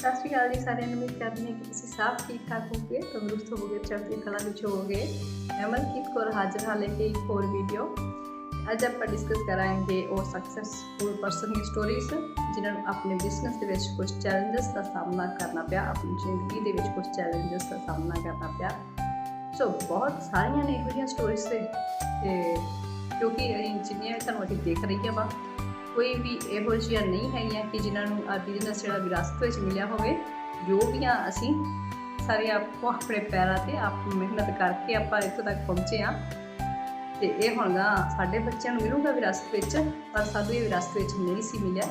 ਸਤਿ ਸ਼੍ਰੀ ਅਕਾਲ ਜੀ ਸਾਰਿਆਂ ਨੂੰ ਉਮੀਦ ਕਰਦੀ ਹਾਂ ਕਿ ਤੁਸੀਂ ਸਭ ਠੀਕ ਠਾਕ ਹੋਗੇ ਤੰਦਰੁਸਤ ਹੋਗੇ ਚੜ੍ਹਦੀ ਕਲਾ ਵਿੱਚ ਹੋਗੇ ਮੈਂ ਮਨਕੀਤ ਕੌਰ ਹਾਜ਼ਰ ਹਾਂ ਲੈ ਕੇ ਇੱਕ ਹੋਰ ਵੀਡੀਓ ਅੱਜ ਆਪਾਂ ਡਿਸਕਸ ਕਰਾਂਗੇ ਉਹ ਸਕਸੈਸਫੁਲ ਪਰਸਨ ਦੀ ਸਟੋਰੀਜ਼ ਜਿਨ੍ਹਾਂ ਨੂੰ ਆਪਣੇ ਬਿਜ਼ਨਸ ਦੇ ਵਿੱਚ ਕੁਝ ਚੈਲੰਜਸ ਦਾ ਸਾਹਮਣਾ ਕਰਨਾ ਪਿਆ ਆਪਣੀ ਜ਼ਿੰਦਗੀ ਦੇ ਵਿੱਚ ਕੁਝ ਚੈਲੰਜਸ ਦਾ ਸਾਹਮਣਾ ਕਰਨਾ ਪਿਆ ਸੋ ਬਹੁਤ ਸਾਰੀਆਂ ਨੇ ਇਹੋ ਜਿਹੀਆਂ ਸਟੋਰੀਜ਼ ਤੇ ਤੇ ਕਿਉਂਕਿ ਅਸੀਂ ਜਿੰਨੀਆਂ ਵੀ ਤੁਹਾਨੂੰ ਅਸੀਂ ਦੇਖ ਰਹੀ ਹਾਂ ਵਾ ਕੋਈ ਵੀ ਇਹੋ ਜਿਹੀਆਂ ਨਹੀਂ ਹੈਗੀਆਂ ਕਿ ਜਿਨ੍ਹਾਂ ਨੂੰ ਆ ਬਿਜ਼ਨਸ ਜਿਹੜਾ ਵਿਰਾਸਤ ਵਿੱਚ ਮਿਲਿਆ ਹੋਵੇ, ਜੋ ਵੀ ਆ ਅਸੀਂ ਸਾਰੇ ਆਪੋ ਆਪਣੇ ਪੈਰਾਂ ਤੇ ਆਪ ਮਿਹਨਤ ਕਰਕੇ ਆਪਾਂ ਇੱਥੋਂ ਤੱਕ ਪਹੁੰਚੇ ਆ ਤੇ ਇਹ ਹੁਣ ਗਾ ਸਾਡੇ ਬੱਚਿਆਂ ਨੂੰ ਮਿਲੂਗਾ ਵਿਰਾਸਤ ਵਿੱਚ, ਪਰ ਸਾਨੂੰ ਇਹ ਵਿਰਾਸਤ ਵਿੱਚ ਨਹੀਂ ਸੀ ਮਿਲਿਆ।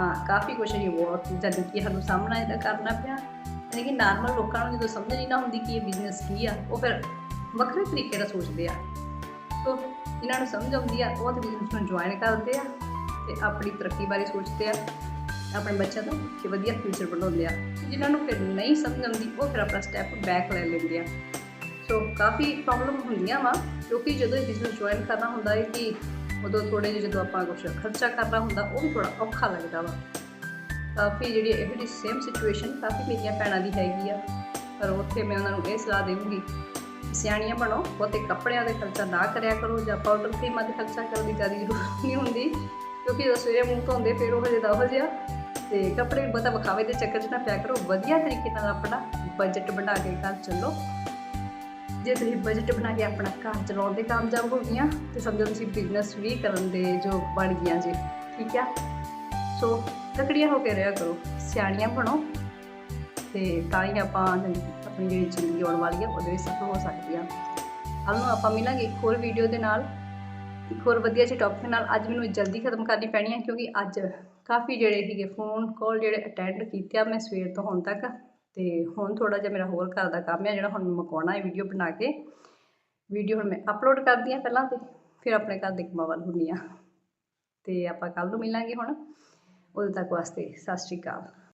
ਹਾਂ, ਕਾਫੀ ਕੁਛ ਇਹ ਬਹੁਤ ਚੀਜ਼ਾਂ ਕਿ ਸਾਨੂੰ ਸਾਹਮਣਾ ਇਹਦਾ ਕਰਨਾ ਪਿਆ। ਲੇਕਿਨ ਕਿ ਨਾਰਮਲ ਲੋਕਾਂ ਨੂੰ ਜਦੋਂ ਸਮਝ ਨਹੀਂ ਨਾ ਹੁੰਦੀ ਕਿ ਇਹ ਬਿਜ਼ਨਸ ਕੀ ਆ, ਉਹ ਫਿਰ ਵੱਖਰੇ ਤਰੀਕੇ ਨਾਲ ਸੋਚਦੇ ਆ। ਸੋ, ਇਹਨਾਂ ਨੂੰ ਸਮਝ ਆਉਂਦੀ ਆ, ਉਹ ਤੇ ਬਿਜ਼ਨਸ ਨੂੰ ਜੁਆਇਨ ਕਰਦੇ ਆ। ਤੇ ਆਪਣੀ ਤਰੱਕੀ ਬਾਰੇ ਸੋਚਦੇ ਆ, ਆਪਣੇ ਬੱਚਿਆਂ ਦਾ ਕਿ ਵਧੀਆ ਫਿਊਚਰ ਬਣਾਉਂਦੇ ਆ। ਜਿਨ੍ਹਾਂ ਨੂੰ ਫਿਰ ਨਹੀਂ ਸਮਝ ਆਉਂਦੀ, ਉਹ ਫਿਰ ਆਪਣਾ ਸਟੈਪ ਬੈਕ ਲੈ ਲੈਂਦੇ ਆ। ਸੋ ਕਾਫੀ ਪ੍ਰੋਬਲਮ ਹੁੰਦੀਆਂ ਵਾ, ਕਿਉਂਕਿ ਜਦੋਂ ਇਹ ਬਿਜ਼ਨਸ ਜੁਆਇਨ ਕਰਨਾ ਹੁੰਦਾ ਹੈ ਕਿ ਉਦੋਂ ਥੋੜੇ ਜਿਹੇ ਜਦੋਂ ਆਪਾਂ ਕੁਝ ਖਰਚਾ ਕਰਨਾ ਹੁੰਦਾ, ਉਹ ਵੀ ਥੋੜਾ ਔਖਾ ਲੱਗਦਾ ਵਾ। ਕਾਫੀ ਜਿਹੜੀ ਇਹੋ ਜਿਹੀ ਸੇਮ ਸਿਚੁਏਸ਼ਨ ਕਾਫੀ ਮੇਰੀਆਂ ਭੈਣਾਂ ਦੀ ਹੈਗੀ ਆ, ਪਰ ਉੱਥੇ ਮੈਂ ਉਹਨਾਂ ਨੂੰ ਇਹ ਸਲਾਹ ਦੇਵਾਂਗੀ, ਸਿਆਣੀਆਂ ਬਣੋ, ਬਹੁਤੇ ਕੱਪੜਿਆਂ ਦੇ ਖਰਚਾ ਨਾ ਕਰਿਆ ਕਰੋ, ਜਾਂ ਪਾਊਡਰ ਕਰੀਮਾਂ ਦੇ ਖਰਚਾ ਕਰਨ ਦੀ ਜ਼ਿਆਦਾ ਜ਼ਰੂਰਤ ਨਹੀਂ ਹੁੰਦੀ। ਕਿਉਂਕਿ ਜਦੋਂ ਸਵੇਰੇ ਮੂੰਹ ਧੋਂਦੇ, ਫਿਰ ਉਹ ਜਿਹਦਾ ਉਹ ਜਿਹਾ। ਤੇ ਕੱਪੜੇ ਬਹੁਤਾ ਵਿਖਾਵੇ ਦੇ ਚੱਕਰ 'ਚ ਨਾ ਪਿਆ ਕਰੋ। ਵਧੀਆ ਤਰੀਕੇ ਨਾਲ ਆਪਣਾ ਬਜਟ ਬਣਾ ਕੇ ਘਰ ਚੱਲੋ। ਜੇ ਤੁਸੀਂ ਬਜਟ ਬਣਾ ਕੇ ਆਪਣਾ ਘਰ ਚਲਾਉਣ ਦੇ ਕਾਮਯਾਬ ਹੋ ਗਈਆਂ, ਤੇ ਸਮਝੋ ਤੁਸੀਂ ਬਿਜ਼ਨਸ ਵੀ ਕਰਨ ਦੇ ਜੋ ਬਣ ਗਈਆਂ ਜੀ। ਠੀਕ ਆ? ਸੋ ਤਕੜੀਆਂ ਹੋ ਕੇ ਰਿਹਾ ਕਰੋ। ਸਿਆਣੀਆਂ ਬਣੋ। ਤੇ ਤਾਂ ਹੀ ਆਪਾਂ ਆਪਣੀ ਜਿਹੜੀ ਜ਼ਿੰਦਗੀ ਆਉਣ ਵਾਲੀ ਆ, ਉਹਦੇ ਵਿੱਚ ਸਫਲ ਹੋ ਸਕਦੇ ਆ ਕੱਲ੍ਹ ਨੂੰ ਆਪਾਂ ਮਿਲਾਂਗੇ ਇੱਕ ਹੋਰ ਵੀਡੀਓ ਦੇ ਨਾਲ। ਇੱਕ ਹੋਰ ਵਧੀਆ ਜਿਹੇ ਟੌਪਿਕ ਨਾਲ ਅੱਜ ਮੈਨੂੰ ਜਲਦੀ ਖਤਮ ਕਰਨੀ ਪੈਣੀ ਹੈ ਕਿਉਂਕਿ ਅੱਜ ਕਾਫੀ ਜਿਹੜੇ ਸੀਗੇ ਫੋਨ ਕਾਲ ਜਿਹੜੇ ਅਟੈਂਡ ਕੀਤੇ ਆ ਮੈਂ ਸਵੇਰ ਤੋਂ ਹੁਣ ਤੱਕ ਤੇ ਹੁਣ ਥੋੜਾ ਜਿਹਾ ਮੇਰਾ ਹੋਰ ਘਰ ਦਾ ਕੰਮ ਹੈ ਜਿਹੜਾ ਹੁਣ ਮੁਕਾਉਣਾ ਹੈ ਵੀਡੀਓ ਬਣਾ ਕੇ। ਵੀਡੀਓ ਹੁਣ ਮੈਂ ਅਪਲੋਡ ਕਰਦੀ ਹਾਂ ਪਹਿਲਾਂ ਤੇ ਫਿਰ ਆਪਣੇ ਘਰ ਦੇ ਕੰਮਾਂ ਵੱਲ ਹੁੰਦੀ ਹਾਂ। ਤੇ ਆਪਾਂ ਕੱਲ ਨੂੰ ਮਿਲਾਂਗੇ ਹੁਣ। ਉਦੋਂ ਤੱਕ ਵਾਸਤੇ ਸਤਿ ਸ਼੍ਰੀ ਅਕਾਲ।